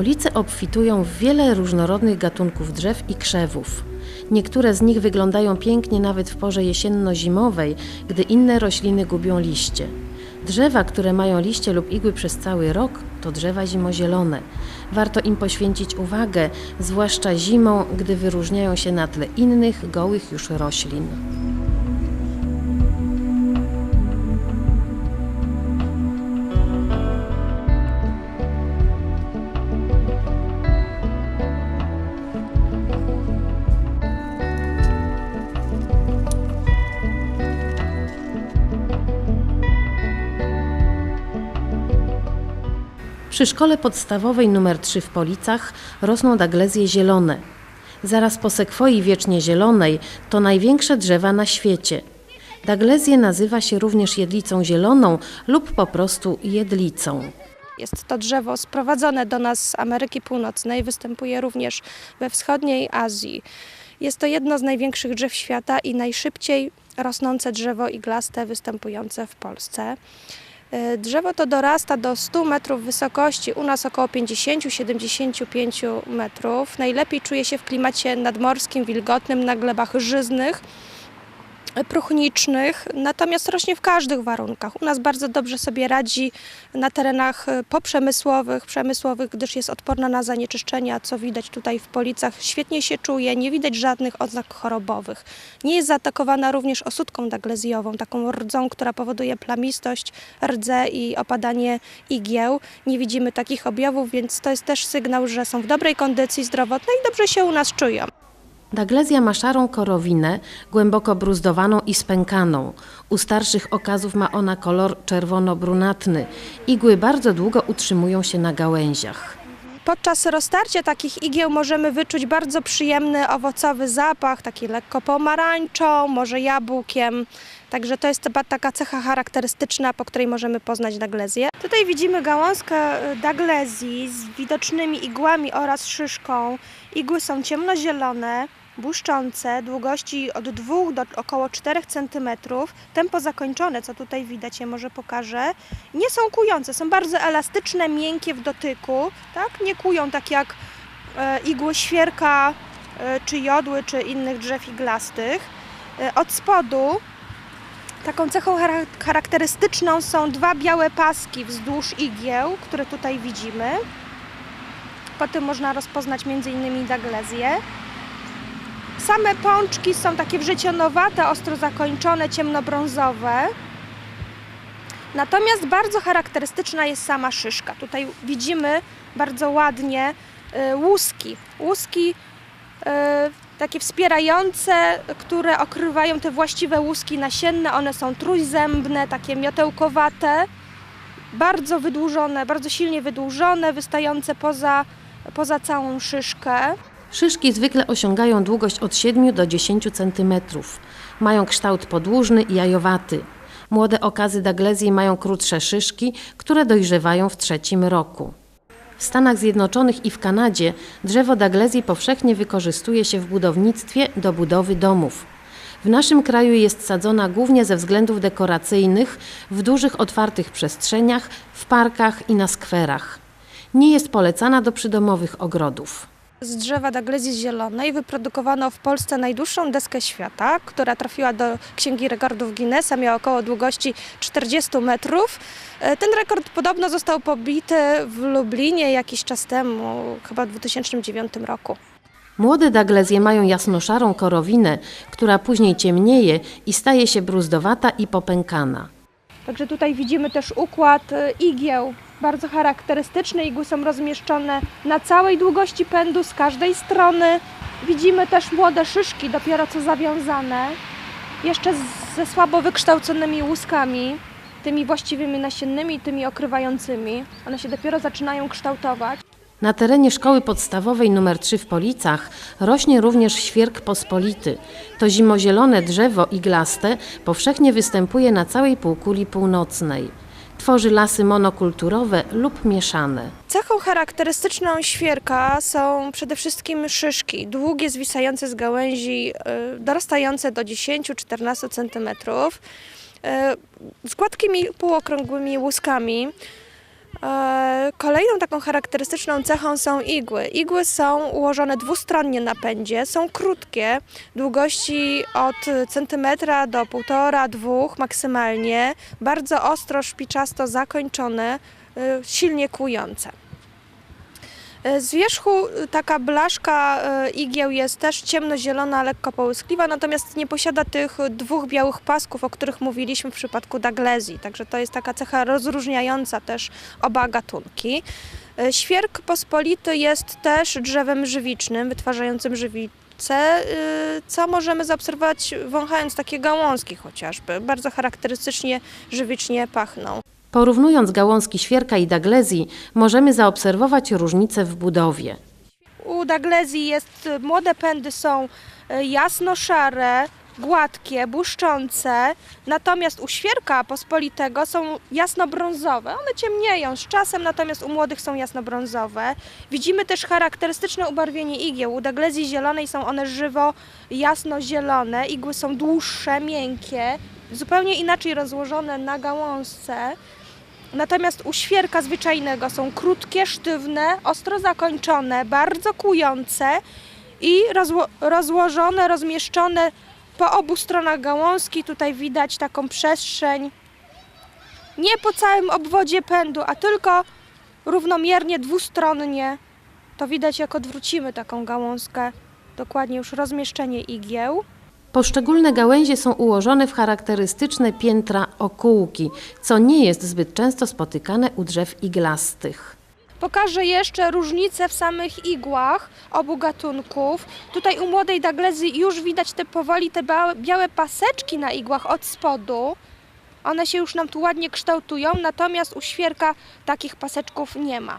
Police obfitują w wiele różnorodnych gatunków drzew i krzewów. Niektóre z nich wyglądają pięknie nawet w porze jesienno-zimowej, gdy inne rośliny gubią liście. Drzewa, które mają liście lub igły przez cały rok, to drzewa zimozielone. Warto im poświęcić uwagę, zwłaszcza zimą, gdy wyróżniają się na tle innych, gołych już roślin. Przy szkole podstawowej nr 3 w Policach rosną daglezje zielone. Zaraz po sekwoi wiecznie zielonej to największe drzewa na świecie. Daglezję nazywa się również jedlicą zieloną lub po prostu jedlicą. Jest to drzewo sprowadzone do nas z Ameryki Północnej, występuje również we wschodniej Azji. Jest to jedno z największych drzew świata i najszybciej rosnące drzewo iglaste występujące w Polsce. E, Drzewo to dorasta do 100 metrów wysokości, u nas około 50-75 metrów. Najlepiej czuje się w klimacie nadmorskim, wilgotnym, na glebach żyznych, próchnicznych, natomiast rośnie w każdych warunkach. U nas bardzo dobrze sobie radzi na terenach e, poprzemysłowych, przemysłowych, gdyż jest odporna na zanieczyszczenia, co widać tutaj w policach. Świetnie się czuje, nie widać żadnych oznak chorobowych. Nie jest zaatakowana również osódką daglezjową, taką rdzą, która powoduje plamistość, rdzę i opadanie igieł. Nie widzimy takich objawów, więc to jest też sygnał, że są w dobrej kondycji zdrowotnej i dobrze się u nas czują. Daglezja ma szarą korowinę, głęboko bruzdowaną i spękaną. U starszych okazów ma ona kolor czerwono-brunatny. Igły bardzo długo utrzymują się na gałęziach. Podczas roztarcia takich igieł możemy wyczuć bardzo przyjemny owocowy zapach, taki lekko pomarańczą, może jabłkiem. Także to jest chyba taka cecha charakterystyczna, po której możemy poznać daglezję. Tutaj widzimy gałązkę y, daglezji z widocznymi igłami oraz szyszką. Igły są ciemnozielone, błyszczące, długości od 2 do około 4 cm. Tempo zakończone, co tutaj widać, ja może pokażę, nie są kujące, są bardzo elastyczne, miękkie w dotyku, tak? Nie kują tak jak e, igły świerka, e, czy jodły, czy innych drzew iglastych. E, od spodu taką cechą chara- charakterystyczną są dwa białe paski wzdłuż igieł, które tutaj widzimy. Po tym można rozpoznać m.in. daglezję. Same pączki są takie wrzecionowate, ostro zakończone, ciemnobrązowe. Natomiast bardzo charakterystyczna jest sama szyszka. Tutaj widzimy bardzo ładnie y, łuski. Łuski y, takie wspierające, które okrywają te właściwe łuski nasienne. One są trójzębne, takie miotełkowate, bardzo wydłużone, bardzo silnie wydłużone, wystające poza, poza całą szyszkę. Szyszki zwykle osiągają długość od 7 do 10 cm. Mają kształt podłużny i jajowaty. Młode okazy daglezji mają krótsze szyszki, które dojrzewają w trzecim roku. W Stanach Zjednoczonych i w Kanadzie drzewo daglezji powszechnie wykorzystuje się w budownictwie do budowy domów. W naszym kraju jest sadzona głównie ze względów dekoracyjnych, w dużych otwartych przestrzeniach, w parkach i na skwerach. Nie jest polecana do przydomowych ogrodów. Z drzewa daglezji zielonej wyprodukowano w Polsce najdłuższą deskę świata, która trafiła do Księgi Rekordów Guinnessa, miała około długości 40 metrów. E, Ten rekord podobno został pobity w Lublinie jakiś czas temu, chyba w 2009 roku. Młode daglezje mają jasnoszarą korowinę, która później ciemnieje i staje się bruzdowata i popękana. Także tutaj widzimy też układ e, igieł, bardzo charakterystyczny. Igły są rozmieszczone na całej długości pędu z każdej strony. Widzimy też młode szyszki, dopiero co zawiązane, jeszcze ze słabo wykształconymi łuskami, tymi właściwymi nasiennymi, tymi okrywającymi. One się dopiero zaczynają kształtować. Na terenie szkoły podstawowej nr 3 w Policach rośnie również świerk pospolity. To zimozielone drzewo iglaste powszechnie występuje na całej półkuli północnej. Tworzy lasy monokulturowe lub mieszane. Cechą charakterystyczną świerka są przede wszystkim szyszki, długie, zwisające z gałęzi, y, dorastające do 10-14 cm, y, z gładkimi, półokrągłymi łuskami. E, Kolejną taką charakterystyczną cechą są igły. Igły są ułożone dwustronnie na pędzie, są krótkie, długości od centymetra do półtora, dwóch maksymalnie, bardzo ostro, szpiczasto zakończone, e, silnie kłujące. E, Z wierzchu e, taka blaszka e, igieł jest też ciemnozielona, lekko połyskliwa, natomiast nie posiada tych dwóch białych pasków, o których mówiliśmy w przypadku Daglezji. Także to jest taka cecha rozróżniająca też oba gatunki. Świerk pospolity jest też drzewem żywicznym, wytwarzającym żywicę, y, co możemy zaobserwować wąchając takie gałązki chociażby. Bardzo charakterystycznie żywicznie pachną. Porównując gałązki świerka i daglezji, możemy zaobserwować różnice w budowie. U Daglezji jest, młode pędy są e, jasno-szare, gładkie, błyszczące, natomiast u świerka pospolitego są jasno-brązowe. One ciemnieją z czasem, natomiast u młodych są jasno-brązowe. Widzimy też charakterystyczne ubarwienie igieł. U Daglezji zielonej są one żywo jasno-zielone, igły są dłuższe, miękkie, zupełnie inaczej rozłożone na gałązce. Natomiast u świerka zwyczajnego są krótkie, sztywne, ostro zakończone, bardzo kłujące i rozło- rozłożone, rozmieszczone po obu stronach gałązki. Tutaj widać taką przestrzeń nie po całym obwodzie pędu, a tylko równomiernie, dwustronnie. To widać jak odwrócimy taką gałązkę, dokładnie już rozmieszczenie igieł. Poszczególne gałęzie są ułożone w charakterystyczne piętra okółki, co nie jest zbyt często spotykane u drzew iglastych. Pokażę jeszcze różnice w samych igłach obu gatunków. Tutaj u młodej daglezy już widać te powoli te białe, paseczki na igłach od spodu. One się już nam tu ładnie kształtują, natomiast u świerka takich paseczków nie ma.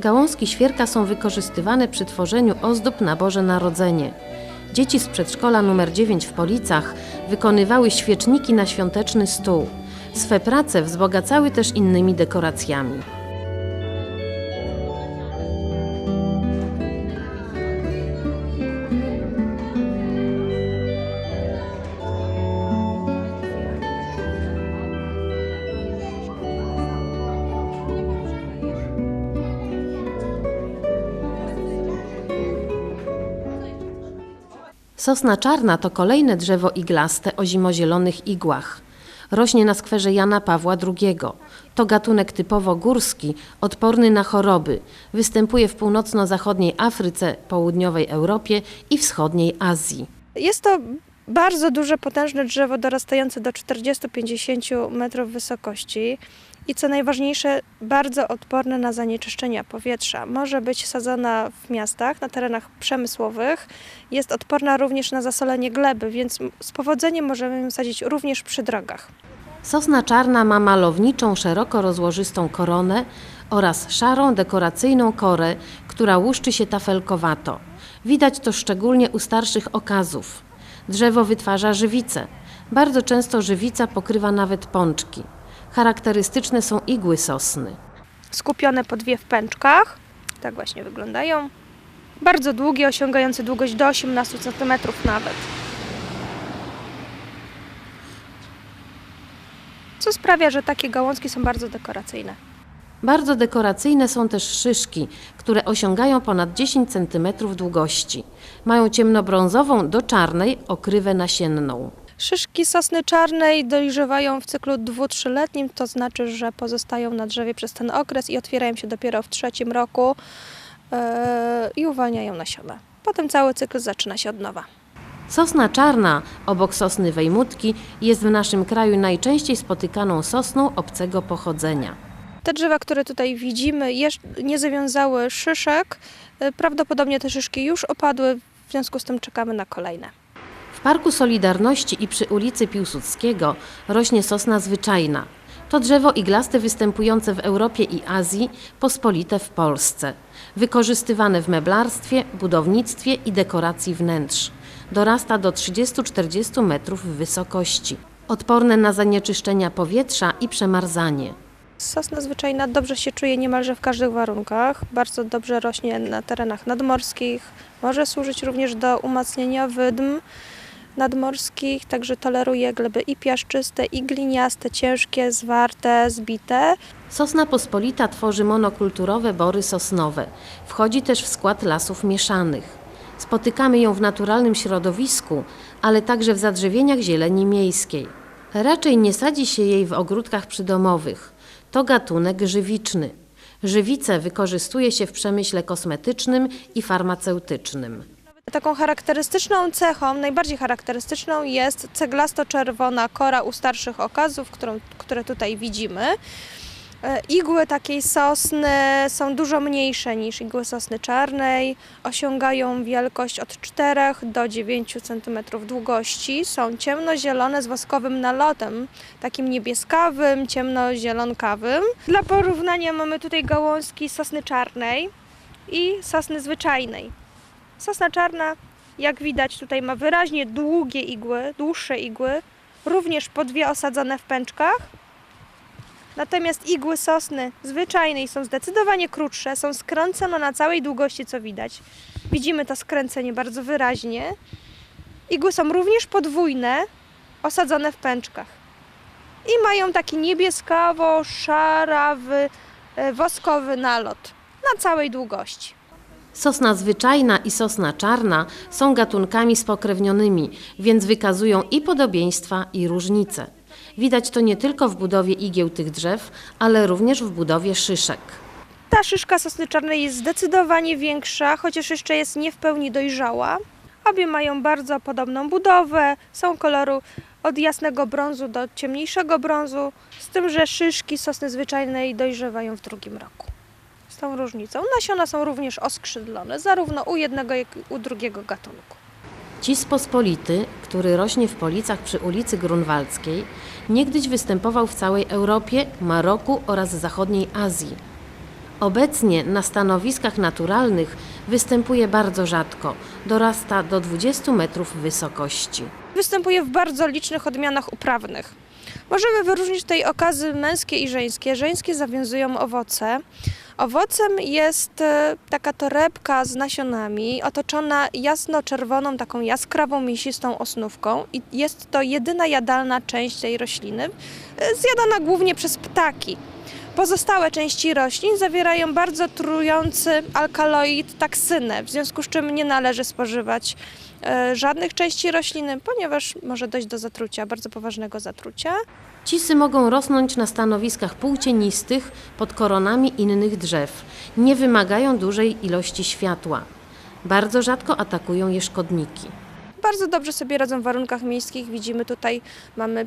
Gałązki świerka są wykorzystywane przy tworzeniu ozdób na Boże Narodzenie. Dzieci z przedszkola nr 9 w Policach wykonywały świeczniki na świąteczny stół. Swe prace wzbogacały też innymi dekoracjami. Sosna czarna to kolejne drzewo iglaste o zimozielonych igłach. Rośnie na skwerze Jana Pawła II. To gatunek typowo górski, odporny na choroby. Występuje w północno-zachodniej Afryce, południowej Europie i wschodniej Azji. Jest to bardzo duże, potężne drzewo dorastające do 40-50 metrów wysokości i co najważniejsze, bardzo odporne na zanieczyszczenia powietrza. Może być sadzona w miastach, na terenach przemysłowych. Jest odporna również na zasolenie gleby, więc z powodzeniem możemy ją sadzić również przy drogach. Sosna czarna ma malowniczą, szeroko rozłożystą koronę oraz szarą, dekoracyjną korę, która łuszczy się tafelkowato. Widać to szczególnie u starszych okazów. Drzewo wytwarza żywicę. Bardzo często żywica pokrywa nawet pączki. Charakterystyczne są igły sosny. Skupione po dwie w pęczkach. Tak właśnie wyglądają. Bardzo długie, osiągające długość do 18 cm nawet. Co sprawia, że takie gałązki są bardzo dekoracyjne. Bardzo dekoracyjne są też szyszki, które osiągają ponad 10 cm długości. Mają ciemnobrązową do czarnej okrywę nasienną. Szyszki sosny czarnej dojrzewają w cyklu 2-3-letnim, to znaczy, że pozostają na drzewie przez ten okres i otwierają się dopiero w trzecim roku yy, i uwalniają nasiona. Potem cały cykl zaczyna się od nowa. Sosna czarna, obok sosny wejmutki, jest w naszym kraju najczęściej spotykaną sosną obcego pochodzenia. Te drzewa, które tutaj widzimy, nie zawiązały szyszek. Yy, Prawdopodobnie te szyszki już opadły, w związku z tym czekamy na kolejne. W Parku Solidarności i przy ulicy Piłsudskiego rośnie sosna zwyczajna. To drzewo iglaste występujące w Europie i Azji, pospolite w Polsce. Wykorzystywane w meblarstwie, budownictwie i dekoracji wnętrz. Dorasta do 30-40 metrów wysokości. Odporne na zanieczyszczenia powietrza i przemarzanie. Sosna zwyczajna dobrze się czuje niemalże w każdych warunkach. Bardzo dobrze rośnie na terenach nadmorskich. Może służyć również do umacniania wydm. Nadmorskich, także toleruje gleby i piaszczyste, i gliniaste, ciężkie, zwarte, zbite. Sosna pospolita tworzy monokulturowe bory sosnowe. Wchodzi też w skład lasów mieszanych. Spotykamy ją w naturalnym środowisku, ale także w zadrzewieniach zieleni miejskiej. Raczej nie sadzi się jej w ogródkach przydomowych. To gatunek żywiczny. Żywicę wykorzystuje się w przemyśle kosmetycznym i farmaceutycznym. Taką charakterystyczną cechą, najbardziej charakterystyczną jest ceglasto-czerwona kora u starszych okazów, którą, które tutaj widzimy. E, Igły takiej sosny są dużo mniejsze niż igły sosny czarnej. Osiągają wielkość od 4 do 9 cm długości. Są ciemnozielone z woskowym nalotem, takim niebieskawym, ciemnozielonkawym. Dla porównania mamy tutaj gałązki sosny czarnej i sosny zwyczajnej. Sosna czarna, jak widać, tutaj ma wyraźnie długie igły, dłuższe igły, również po dwie osadzone w pęczkach. Natomiast igły sosny zwyczajnej są zdecydowanie krótsze, są skręcone na całej długości, co widać. Widzimy to skręcenie bardzo wyraźnie. Igły są również podwójne, osadzone w pęczkach. I mają taki niebieskawo-szarawy, e, woskowy nalot na całej długości. Sosna zwyczajna i sosna czarna są gatunkami spokrewnionymi, więc wykazują i podobieństwa, i różnice. Widać to nie tylko w budowie igieł tych drzew, ale również w budowie szyszek. Ta szyszka sosny czarnej jest zdecydowanie większa, chociaż jeszcze jest nie w pełni dojrzała. Obie mają bardzo podobną budowę, są koloru od jasnego brązu do ciemniejszego brązu, z tym, że szyszki sosny zwyczajnej dojrzewają w drugim roku. Z tą różnicą. Nasiona są również oskrzydlone, zarówno u jednego, jak i u drugiego gatunku. Cis pospolity, który rośnie w Policach przy ulicy Grunwaldzkiej, niegdyś występował w całej Europie, Maroku oraz zachodniej Azji. Obecnie na stanowiskach naturalnych występuje bardzo rzadko, dorasta do 20 metrów wysokości. Występuje w bardzo licznych odmianach uprawnych. Możemy wyróżnić tutaj okazy męskie i żeńskie. Żeńskie zawiązują owoce. Owocem jest e, taka torebka z nasionami, otoczona jasno-czerwoną, taką jaskrawą, mięsistą osnówką i jest to jedyna jadalna część tej rośliny, e, zjadana głównie przez ptaki. Pozostałe części roślin zawierają bardzo trujący alkaloid taksynę, w związku z czym nie należy spożywać e, żadnych części rośliny, ponieważ może dojść do zatrucia, bardzo poważnego zatrucia. Cisy mogą rosnąć na stanowiskach półcienistych pod koronami innych drzew. Nie wymagają dużej ilości światła. Bardzo rzadko atakują je szkodniki. Bardzo dobrze sobie radzą w warunkach miejskich. Widzimy tutaj, mamy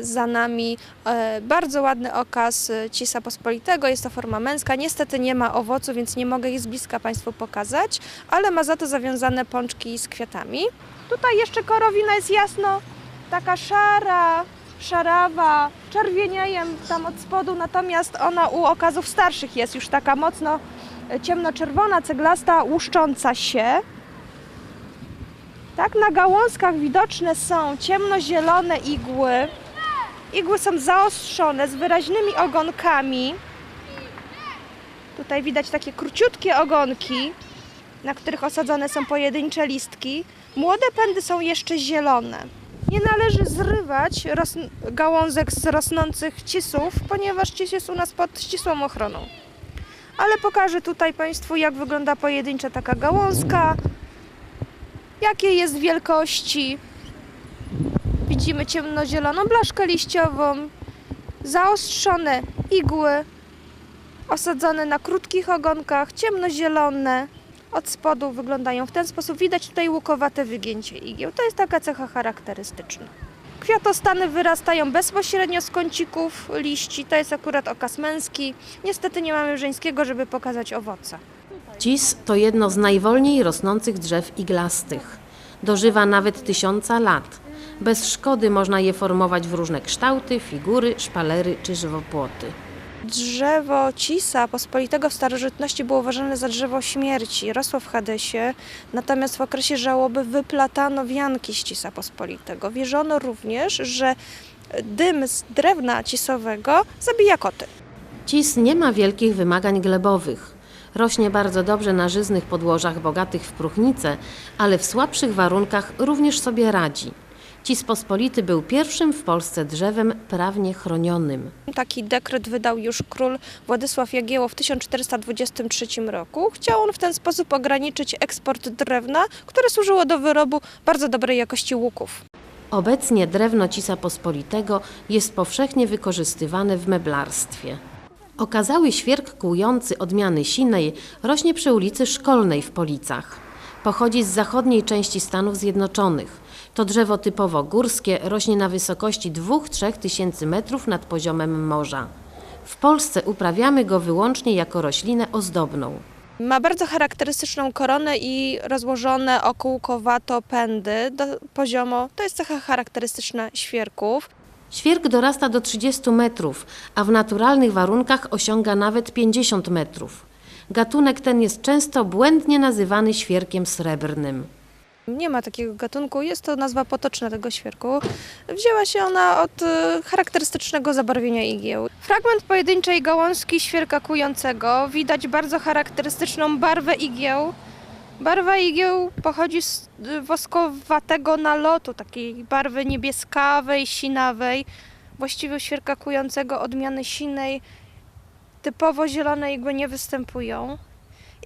za nami e, bardzo ładny okaz e, cisa pospolitego. Jest to forma męska. Niestety nie ma owocu, więc nie mogę ich z bliska Państwu pokazać, ale ma za to zawiązane pączki z kwiatami. Tutaj jeszcze korowina jest jasno taka szara, szarawa, czerwieniejem tam od spodu, natomiast ona u okazów starszych jest już taka mocno e, ciemnoczerwona, ceglasta, łuszcząca się. Tak, na gałązkach widoczne są ciemnozielone igły. Igły są zaostrzone z wyraźnymi ogonkami. Tutaj widać takie króciutkie ogonki, na których osadzone są pojedyncze listki. Młode pędy są jeszcze zielone. Nie należy zrywać gałązek z rosnących cisów, ponieważ cis jest u nas pod ścisłą ochroną. Ale pokażę tutaj Państwu, jak wygląda pojedyncza taka gałązka jakiej jest wielkości. Widzimy ciemnozieloną blaszkę liściową, zaostrzone igły, osadzone na krótkich ogonkach, ciemnozielone. Od spodu wyglądają w ten sposób. Widać tutaj łukowate wygięcie igieł. To jest taka cecha charakterystyczna. Kwiatostany wyrastają bezpośrednio z kącików liści. To jest akurat okaz męski. Niestety nie mamy żeńskiego, żeby pokazać owoce. Cis to jedno z najwolniej rosnących drzew iglastych. Dożywa nawet tysiąca lat. Bez szkody można je formować w różne kształty, figury, szpalery czy żywopłoty. Drzewo cisa pospolitego w starożytności było uważane za drzewo śmierci. Rosło w Hadesie, natomiast w okresie żałoby wyplatano wianki z cisa pospolitego. Wierzono również, że dym z drewna cisowego zabija koty. Cis nie ma wielkich wymagań glebowych. Rośnie bardzo dobrze na żyznych podłożach bogatych w próchnice, ale w słabszych warunkach również sobie radzi. Cis Pospolity był pierwszym w Polsce drzewem prawnie chronionym. Taki dekret wydał już król Władysław Jagiełło w 1423 roku. Chciał on w ten sposób ograniczyć eksport drewna, które służyło do wyrobu bardzo dobrej jakości łuków. Obecnie drewno Cisa Pospolitego jest powszechnie wykorzystywane w meblarstwie. Okazały świerk kłujący odmiany sinej rośnie przy ulicy Szkolnej w Policach. Pochodzi z zachodniej części Stanów Zjednoczonych. To drzewo typowo górskie rośnie na wysokości 2-3 tysięcy metrów nad poziomem morza. W Polsce uprawiamy go wyłącznie jako roślinę ozdobną. Ma bardzo charakterystyczną koronę i rozłożone okółkowato pędy do poziomo. To jest cecha charakterystyczna świerków. Świerk dorasta do 30 metrów, a w naturalnych warunkach osiąga nawet 50 metrów. Gatunek ten jest często błędnie nazywany świerkiem srebrnym. Nie ma takiego gatunku, jest to nazwa potoczna tego świerku. Wzięła się ona od e, charakterystycznego zabarwienia igieł. Fragment pojedynczej gałązki świerka kującego. Widać bardzo charakterystyczną barwę igieł. Barwa igieł pochodzi z e, woskowatego nalotu, takiej barwy niebieskawej, sinawej. Właściwie świerka kującego odmiany sinej typowo zielone igły nie występują.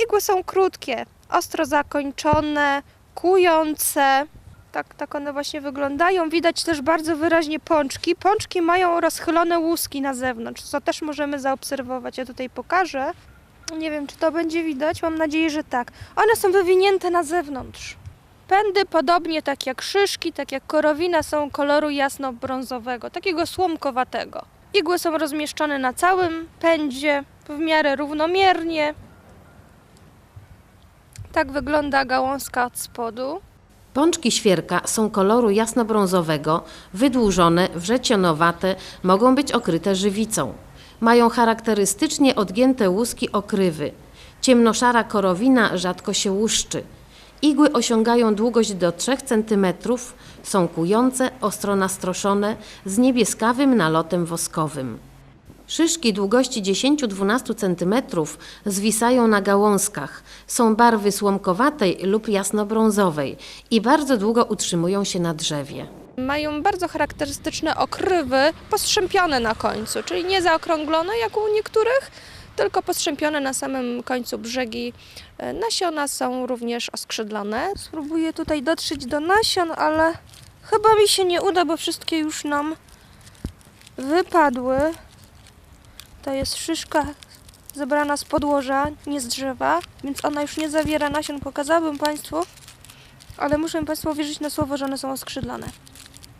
Igły są krótkie, ostro zakończone, kujące. Tak, tak one właśnie wyglądają. Widać też bardzo wyraźnie pączki. Pączki mają rozchylone łuski na zewnątrz, co też możemy zaobserwować. Ja tutaj pokażę. Nie wiem, czy to będzie widać. Mam nadzieję, że tak. One są wywinięte na zewnątrz. Pędy, podobnie tak jak szyszki, tak jak korowina, są koloru jasno-brązowego, takiego słomkowatego. Igły są rozmieszczone na całym pędzie, w miarę równomiernie. Tak wygląda gałązka od spodu. Pączki świerka są koloru jasnobrązowego, wydłużone, wrzecionowate, mogą być okryte żywicą. Mają charakterystycznie odgięte łuski okrywy. Ciemnoszara korowina rzadko się łuszczy. Igły osiągają długość do 3 cm, są kujące, ostro nastroszone, z niebieskawym nalotem woskowym. Szyszki długości 10-12 cm zwisają na gałązkach. Są barwy słomkowatej lub jasnobrązowej i bardzo długo utrzymują się na drzewie. Mają bardzo charakterystyczne okrywy postrzępione na końcu, czyli nie zaokrąglone jak u niektórych, tylko postrzępione na samym końcu brzegi. E, Nasiona są również oskrzydlone. Spróbuję tutaj dotrzeć do nasion, ale chyba mi się nie uda, bo wszystkie już nam wypadły. To jest szyszka zebrana z podłoża, nie z drzewa, więc ona już nie zawiera nasion. Pokazałabym Państwu, ale muszę Państwu wierzyć na słowo, że one są oskrzydlane.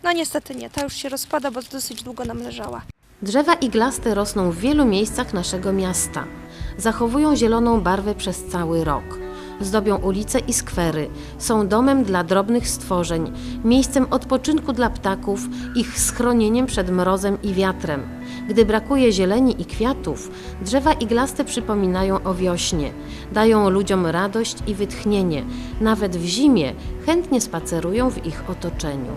No niestety nie, ta już się rozpada, bo dosyć długo nam leżała. Drzewa iglaste rosną w wielu miejscach naszego miasta. Zachowują zieloną barwę przez cały rok. Zdobią ulice i skwery, są domem dla drobnych stworzeń, miejscem odpoczynku dla ptaków, ich schronieniem przed mrozem i wiatrem. Gdy brakuje zieleni i kwiatów, drzewa iglaste przypominają o wiośnie, dają ludziom radość i wytchnienie. Nawet w zimie chętnie spacerują w ich otoczeniu.